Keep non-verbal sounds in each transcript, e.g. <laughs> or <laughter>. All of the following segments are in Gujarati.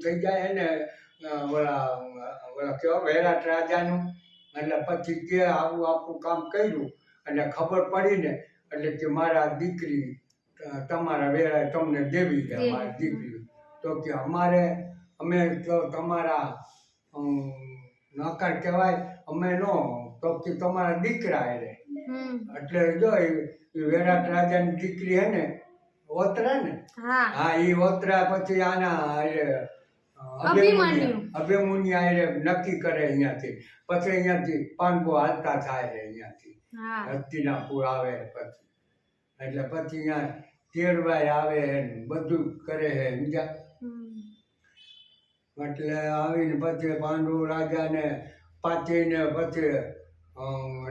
થઈ જાય ને ઓલા ઓલા વહેરાટ રાજાનું એટલે પછી કે આવું આપણું કામ કર્યું. એટલે ખબર પડી ને એટલે કે મારા દીકરી તમારા વેળાએ તમને દેવી છે દેવી. મારી દીકરી. તો કે અમારે અમે તો તમારા નોકર કહેવાય અમે નો તો કે તમારા દીકરા એને એટલે જો વેરાટ રાજાની દીકરી હે ને ઓતરા ને? હા. એ ઓતરા પછી આના અ, અભિમન્યુ. અભિમન્યુ નક્કી કરે અહીંયાથી. પછી અહીંયાથી પાનબો હાલતા થાય છે અહીંયાથી. હા. હસ્તિનાપુર આવે પછી. એટલે પછી અહીંયા તેરવાય આવે બધું કરે છે બીજા એટલે આવીને પછી પાંડુ રાજાને પાચીને પછી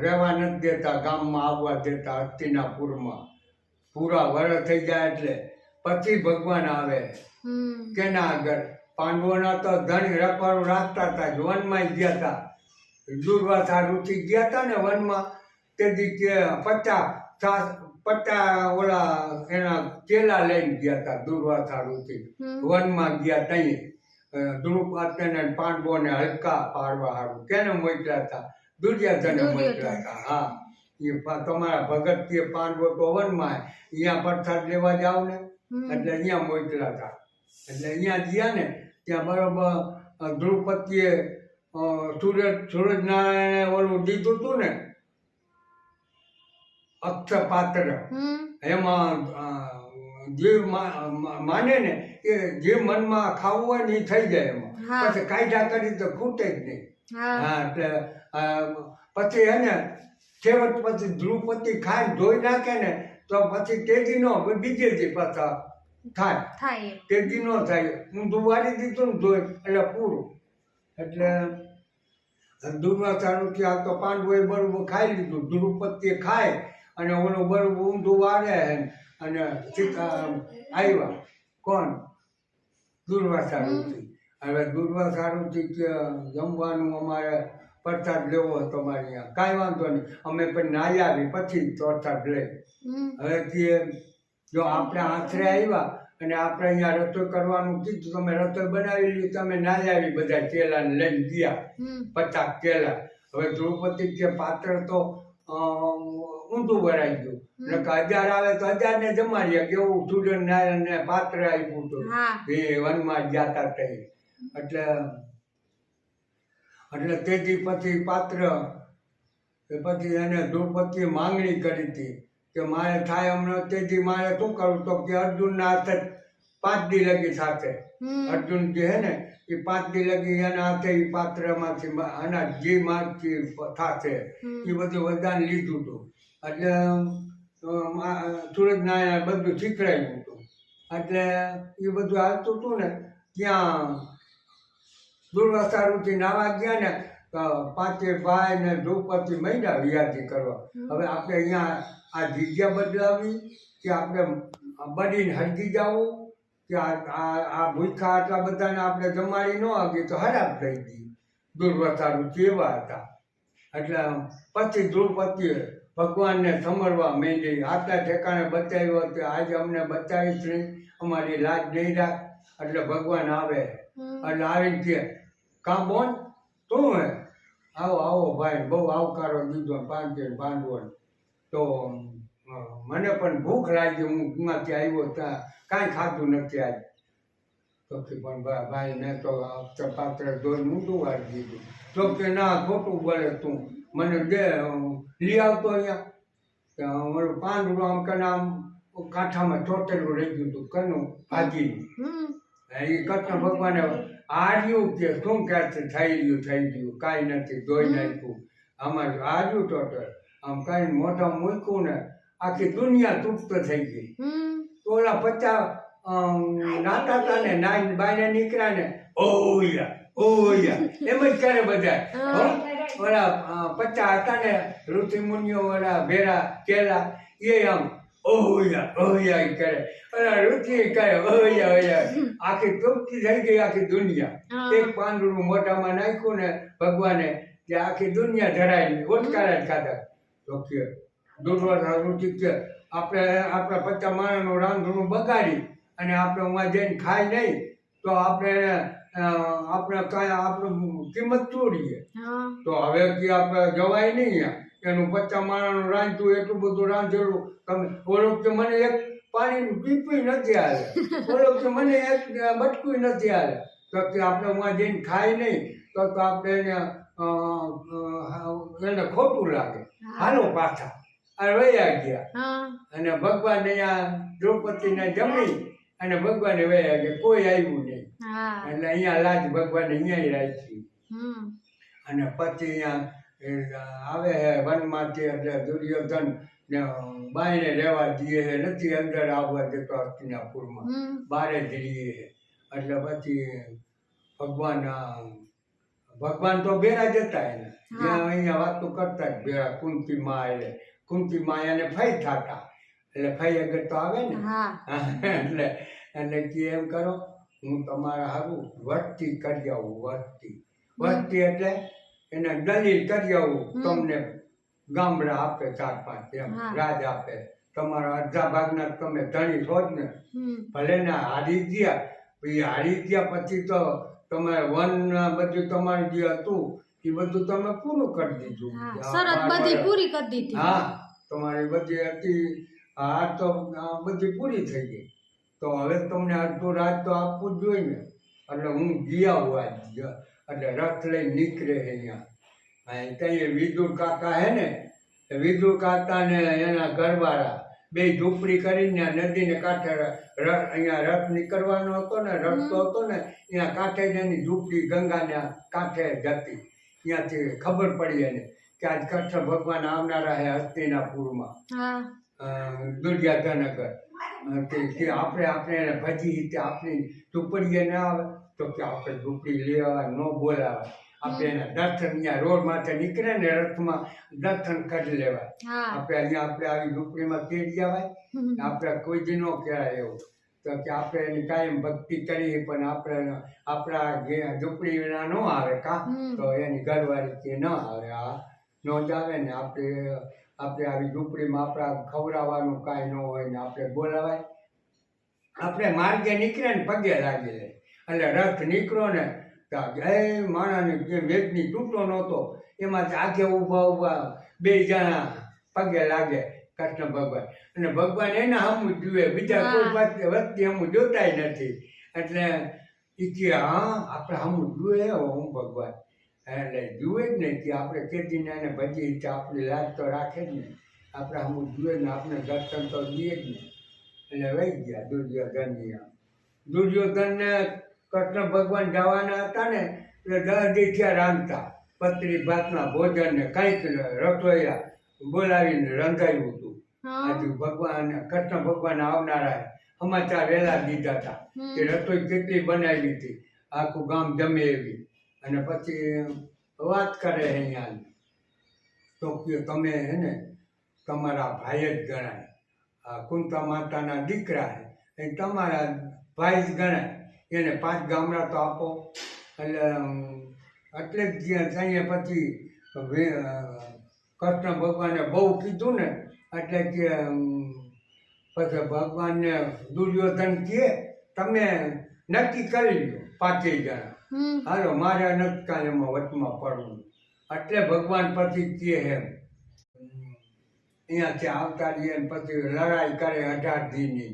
રહેવા નથી દેતા ગામમાં આવવા દેતા હસ્તિનાપુરમાં. પૂરા વરસ થઈ જાય એટલે પછી ભગવાન આવે. કેના આગળ? પાંડવોના તો ધન રખવાનું રાખતા હતા જ વનમાં ગયા હતા. દુર્વાસા ઋષિ ગયા હતા ને વનમાં તેથી કે પચાસ ઓલા એના કેલા લઈને ગયા હતા દુર્વાસા હમ. વનમાં ગયા તઈ દ્રુપદને પાંડવોને હલકા પાડવા હારું. કેને મોકલ્યા હતા? દુર્યોધન. મોકલ્યા હતા. હા. એ તમારા ભગત કે પાંડવો તો વનમાં અહીંયા પ્રસાદ લેવા જાવ ને એટલે અહીંયા મોકલ્યા હતા. એટલે અહીંયા ગયા ને ત્યાં બરોબર અ, સુરજ સૂરજનારાયણે ઓલું દીધું હતું ને અક્ષપાત્ર એમાં જે માને ને એ જે મનમાં ખાવું હોય ને એ થઈ જાય એમાં. પછી કાયદા કરી તો ખૂટે જ નહીં. હા. એટલે પછી એને છેવટ પછી દ્રુપતિ ખાઈ ધોઈ નાખે ને તો પછી તેજી નો બીજે દી પાછા થાય. થાય તેથી ન થાય. હું દુવારી દીધું ને એટલે પૂરું. એટલે દુર્વાસાનું કે આ તો પાંડવોએ બરોબર ખાઈ લીધું. દ્રુપતિએ ખાય અને ઓલો બરોબર ઊંધું વાળે અને આવ્યા. કોણ? દુર્વાસા ઋષિ હવે દુર્વાસા ઋષિ કે જમવાનું અમારે પ્રસાદ લેવો હતો તમારે અહીંયા કાંઈ વાંધો નહીં. અમે પણ નાહી આવી પછી પ્રસાદ લઈ. હવે કે જો આપણે આશરે આવ્યા અને આપણે અહીંયા રસોઈ કરવાનું કીધું તમે રસોઈ બનાવી લીધી તમે ના આવી બધા કેલાને લઈને ગયા પચાસ કેલા હવે દ્રૌપદી કે પાત્ર તો ઊંધું ભરાઈ ગયું. એટલે હજાર આવે તો હજાર ને જમાડીએ કેવું સૂર્યનારાયણ ને પાત્ર આપ્યું હતું. એ વનમાં ગયા તા એટલે એટલે તેથી પછી પાત્ર પછી એને દ્રૌપદીએ માંગણી કરી હતી. કે મારે થાય હમણાં તેથી મારે શું કરવું તો કે અર્જુનના હાથે પાંચ દી લગી સાથે. અર્જુન જે હે ને એ પાંચ દી લગી એના હાથે એ પાત્રમાંથી અનાજ જે માગથી થશે એ બધું વરદાન લીધું હતું એટલે સૂરજનારાયણ બધું શીખડાયું હતું એટલે એ બધું આવતું હતું ને ત્યાં દુર્વાસારુથી નાવા ગયા ને પાંચે ભાઈ ને દ્રૌપદી મહિના વ્યાજી કરવા. હવે આપણે અહીંયા આ જગ્યા બદલાવી કે આપણે બનીને હરગી જવું કે આ આ ભૂખા આટલા બધાને આપણે જમાડી ન આગી તો ખરાબ થઈ ગઈ. દુર્વાસારુથી એવા હતા? એટલે પછી દ્રૌપદીએ ભગવાનને સમરવા માંડી. આટલા ઠેકાણે બચાવ્યો કે આજે અમને બચાવીશ નહીં અમારી લાજ નહીં રાખ. એટલે ભગવાન આવે. એટલે આવીને કે કાં બોન? તું હે? આવો આવો ભાઈ બહુ આવકારો દીધો પાંચે પાંડવોને તો મને પણ ભૂખ લાગી હું ત્યાંથી આવ્યો ત્યાં કાંઈ ખાધું નથી આજ. તો કે પણ ભાઈ મેં તો પાત્ર ધોઈ ઊંધું વાળી દીધું તો કે ના ખોટું બોલે તું. મને દે લઈ આવતો અહીંયા. અમારું પાંદડું આમ કે આમ કાંઠામાં ચોટેલું રહી ગયું હતું કનું ભાજી એ કૃષ્ણ ભગવાને આર્યું કે શું કે છે થઈ ગયું થઈ ગયું. કાંઈ નથી ધોઈ નાખ્યું. આમાં આર્યું ટોટલ આમ કાંઈ મોટા મૂક્યું ને આખી દુનિયા તૂટતો થઈ ગઈ. ઓલા પચાસ નાતા હતા ને નાઈ બાઈને નીકળ્યા ને ઓયા ઓયા. એમ જ કરે બધા? ઓલા પચાસ હતા ને ઋષિ મુનિઓ ઓલા ભેરા કેલા એ આમ ઓયા ઈ કરે. ઓયા આખી થઈ ગઈ આખી દુનિયા. એક પાંદડું મોઢામાં નાખ્યું ને ભગવાને કે આખી દુનિયા ઓટકારા જ ખાધા. તો કે કે આપણે આપણા પચાસ માણસનું રાંધણું બગાડી અને આપણે ઉમાં જઈને ખાય નહીં તો આપણે આપણે કાંઈ આપણું કિંમત તોડીએ હા. તો હવે કે આપણે જવાય નહીં. એનું પચાસ માણાનું રાંધતું એટલું બધું રાંધેલું. તમે ઓલો તો મને એક પાણીનું પીપું નથી આવે. ઓલો તો મને એક બટકું નથી આવે. તો કે આપણે ઉમાં જઈને ખાય નહીં તો તો આપણે એને એને ખોટું લાગે. હાલો પાછા. આ વયા ગયા. અને ભગવાન અહીંયા દ્રૌપદીને જમી અને ભગવાને વયા ગયા. કોઈ આવ્યું નહીં. એટલે અહીંયા લાજ ભગવાન અહીંયા રાખી. અને પછી અહીંયા આવે છે વનમાંથી એટલે દુર્યોધન ને બાયને રહેવા દઈએ છે નથી અંદર આવવા દેતો હસ્તિનાપુરમાં બારે જ રહીએ એટલે પછી ભગવાન ભગવાન તો ભેરા જતા એને. ત્યાં અહીંયા વાતો કરતા જ ભેરા કુંતી માં એટલે. કુંતી માં એને ફઈ થતા. એટલે ફઈ આગળ તો આવે ને. <laughs> એટલે એટલે કે એમ કરો હું તમારા હારું વસ્તી કરી આવું વસ્તી વસ્તી એટલે એને દલીલ કરી આવું તમને ગામડા આપે ચાર પાંચ એમ રાજ આપે. તમારા અડધા ભાગના તમે ધણી છો જ ને. ભલે ને હારી ગયા એ હારી ગયા પછી તો તમારે વન બધું તમારું જે હતું એ બધું તમે પૂરું કરી દીધું. હા શરત બધી પૂરી કરી દીધી. હા તમારી બધી હતી આ તો બધી પૂરી થઈ ગઈ. તો હવે તમને અડધું રાત તો આપવું જ જોઈએ ને. એટલે હું ગયા હોવા એટલે રથ લઈને નીકળે અહીંયા. અહીં ત્યાં વિદુર કાકા હે ને એ વિદુર કાકા ને એના ઘરવાળા બે ઝૂંપડી કરીને નદીને કાંઠે અહીંયા રથ નીકળવાનો હતો ને રસ્તો હતો ને અહીંયા કાંઠે જ એની ઝૂંપડી ગંગાના કાંઠે જતી. ત્યાંથી ખબર પડી એને કે આજ કૃષ્ણ ભગવાન આવનારા હે. હસ્તિનાપુરમાં દુર્યાધનગર આપણે આપણે એને ભજી આપણી ઝૂંપડીએ ના આવે. તો કે આપણે ઝૂંપડી લેવા ન બોલાવે. આપણે એના દર્શન અહીંયા રોડ માથે નીકળે ને રથમાં દર્શન કરી લેવાય. આપણે અહીંયા આપણે આવી ઝૂંપડીમાં તેડી આવાય આપણે કોઈ દી ન કહેવાય એવું. તો કે આપણે એની કાયમ ભક્તિ કરીએ પણ આપણે આપણા ઝૂંપડી વિના ન આવે કા? તો એની ઘરવાળી કે ન આવે. આ ન જ આવે ને આપણે આપણે આવી ઝૂંપડીમાં આપણા ખવડાવવાનું કાંઈ ન હોય ને આપણે બોલાવાય. આપણે માર્ગે નીકળે ને પગે લાગી લે. એટલે રથ નીકળો ને તો જય માણાની જે મેઘની તૂટો નહોતો એમાં આગે ઊભા ઊભા બે જણા પગે લાગે કૃષ્ણ ભગવાન. અને ભગવાન એના હમ જુએ બીજા કોઈ વસ્તી હમું જોતાય નથી. એટલે એ કે હા આપણે હમ જુએ હો ભગવાન. એટલે જુએ જ ને કે આપણે કેદીને એને ભજી તો આપણી લાજ તો રાખે જ ને. આપણે હમ જુએ ને આપણે દર્શન તો દઈએ જ ને. એટલે વહી ગયા દુર્યોધન દુર્યોધનને કૃષ્ણ ભગવાન જવાના હતા ને એટલે દસ દી રાંધતા. પત્રી ભાતના ભોજન ને કંઈક રસોઈયા બોલાવીને રંધાયું હતું. આજુ ભગવાન કૃષ્ણ ભગવાન આવનારા સમાચાર વહેલા દીધા હતા. કે રસોઈ કેટલી બનાવી હતી. આખું ગામ જમે એવી. અને પછી વાત કરે અહીંયા તો કે તમે હે ને તમારા ભાઈ જ ગણાય. આ કુંતા માતાના દીકરા હે. એ તમારા ભાઈ જ ગણાય. એને પાંચ ગામડા તો આપો. એટલે એટલે જ જ્યાં થઈએ પછી કૃષ્ણ ભગવાને બહુ કીધું ને એટલે કે પછી ભગવાનને દુર્યોધન કહે તમે નક્કી કરી લો પાંચેય જણા. હાલો મારે એમાં વચમાં પડવું. એટલે ભગવાન પછી કહે એમ અહીંયાથી આવતા રહીએ પછી લડાઈ કરે અઢાર દીની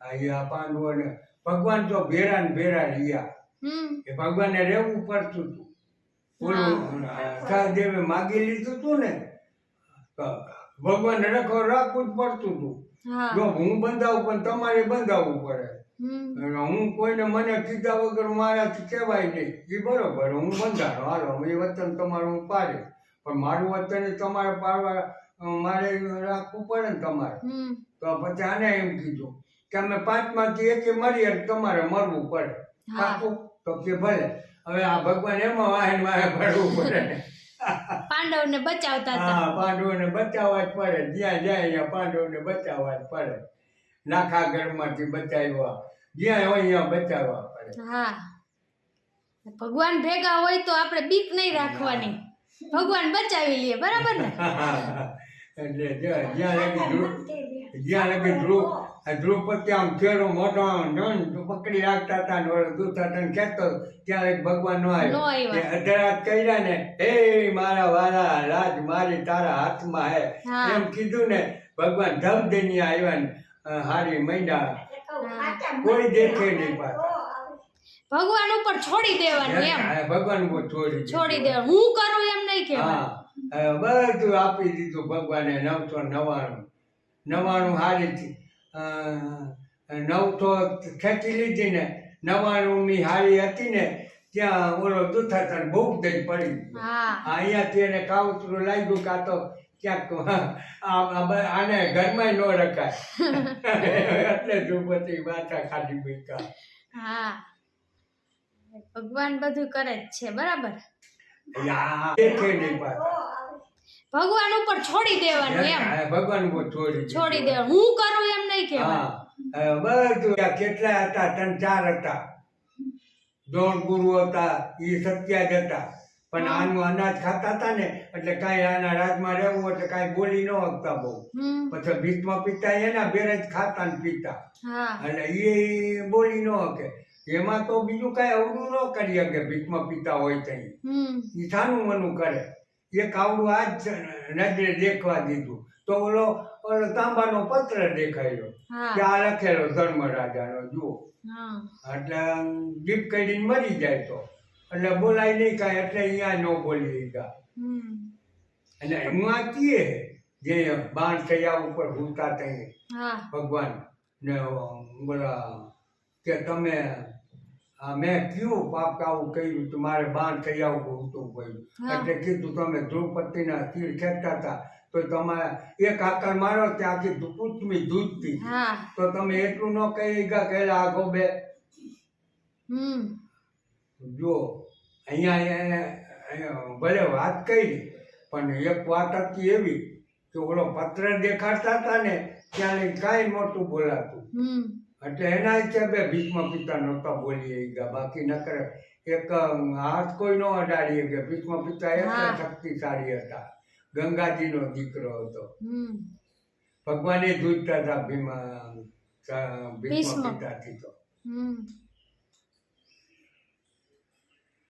અહીંયા પાંડવોને ભગવાન તો ભેરા ને ભેરા રહ્યા. એ ભગવાને રહેવું પડતું હતું. ઓલું સહદેવે માગી લીધું હતું ને ભગવાન રખો રાખવું જ પડતું હતું. જો હું બંધાવું પણ તમારે બંધાવવું પડે. હું કોઈને મને કીધા વગર મારાથી કહેવાય નહીં. એ બરોબર હું બંધારો. હાલો એ વતન તમારું હું પાડે. પણ મારું વતન તમારે પાડવા મારે રાખવું પડે ને તમારે. તો પછી આને એમ કીધું. કે અમે પાંચમાંથી એક મરીએ તો તમારે મરવું પડે. પાકું? તો કે ભલે. હવે આ ભગવાન એમાં વાહન વાહે ભરવું પડે. પાંડવને બચાવતા હા પાંડવોને બચાવવા જ પડે. જ્યાં જાય અહીંયા પાંડવોને બચાવવા જ પડે. નાખા ઘરમાંથી બચાવ્યા. જ્યાં હોય ત્યાં બચાવવા પડે. હા. ભગવાન ભેગા હોય તો આપણે બીક નહીં રાખવાની. ભગવાન બચાવી લઈએ બરાબર ને? <laughs> એટલે જ્યાં લગી ધ્રુવ જ્યાં લગી ધ્રુવ આ દ્રૌપદી આમ ચહેરો મોટો આમ નન તો પકડી રાખતા હતા ને ઓલો દુશાસન ખેંચતો ત્યાં એક ભગવાન નો નો આવ્યો. એ અધરાત કર્યા ને હે મારા વાલા રાજ મારી તારા હાથમાં હે. હા. એમ કીધું ને ભગવાન ધમ દઈને આવ્યા ને હારી મહિના કોઈ દેખે નહીં પાછા. ભગવાન ઉપર છોડી દેવાનું એમ. ભગવાન બહુ છોડી છોડી દેવાનું. હું કરું એમ નહીં કહેવાનું બધું આપી દીધું ભગવાને નવસો નવાણું નવાણું હારી હતી નવસો ખેંચી લીધી ને નવાણું ની હારી હતી ને ત્યાં ઓલો દુથાતર ભૂખ દઈ પડી. અહીંયાથી એને કાવતરું લાગ્યું કાં તો ક્યાંક આને ઘરમાં ન રખાય. <laughs> <laughs> એટલે ધ્રુપતિ માથા ખાલી મૂક્યા. હા. ભગવાન બધું કરે જ છે બરાબર? ભગવાન ઉપર છોડી દેવાનું એમ. ભગવાન ઉપર છોડી છોડી દેવાનું. હું કરું એમ નહીં કહેવાનું બધું કેટલા હતા ત્રણ ચાર હતા. દોઢ ગુરુ હતા એ સત્યા જ હતા. પણ આનું અનાજ ખાતા હતા ને એટલે કાંઈ આના રાજમાં રહેવું એટલે કાંઈ બોલી ન શકતા બહુ. હમ. પછી ભીષ્મ પિતા એના બેરે જ ખાતા ને પીતા. એટલે એ બોલી ન શકે. એમાં તો બીજું કઈ અવડું ન કરી શકે ભીખમાં પીતા હોય ત્યાં હમ. મનું કરે. એક આવડું આ જ નજરે દેખવા દીધું. તો ઓલો ઓલો તાંબાનો પત્ર દેખાયો. કે આ લખેલો ધર્મરાજાનો જુઓ. એટલે દીપ કરીને મરી જાય તો. એટલે બોલાય નહીં કાંઈ એટલે અહીંયા ન બોલી લીધા. અને હું આ કીએ જે બાણ થયા ઉપર ભૂલતા થઈ ભગવાન ને બોલા કે તમે મેં કયું પાપ આવું કર્યું તો મારે બાણ થઈ આવું ઉઠવું પડ્યું એટલે કીધું તમે દ્રૌપદીના તીર ખેંચતા હતા તો તમારે એક આકાર મારો તે આખી પૂતમી દૂધતી તો તમે એટલું ન કહી ગયા કે આગો બે જો અહીંયા ભલે વાત કરી પણ એક વાત હતી એવી કે ઓલો પત્ર દેખાડતા હતા ને ત્યાં કાંઈ નહોતું બોલાતું. એટલે એના હિસાબે ભીષ્મ પિતા નહોતા બોલી ગયા બાકી નકર એક હાથ કોઈ ન અડાડી કે ભીષ્મ પિતા એટલા. શક્તિશાળી હતા. ગંગાજીનો દીકરો હતો. ભગવાને જોઈતા હતા ભીમા ભીષ્મ. પિતાથી તો.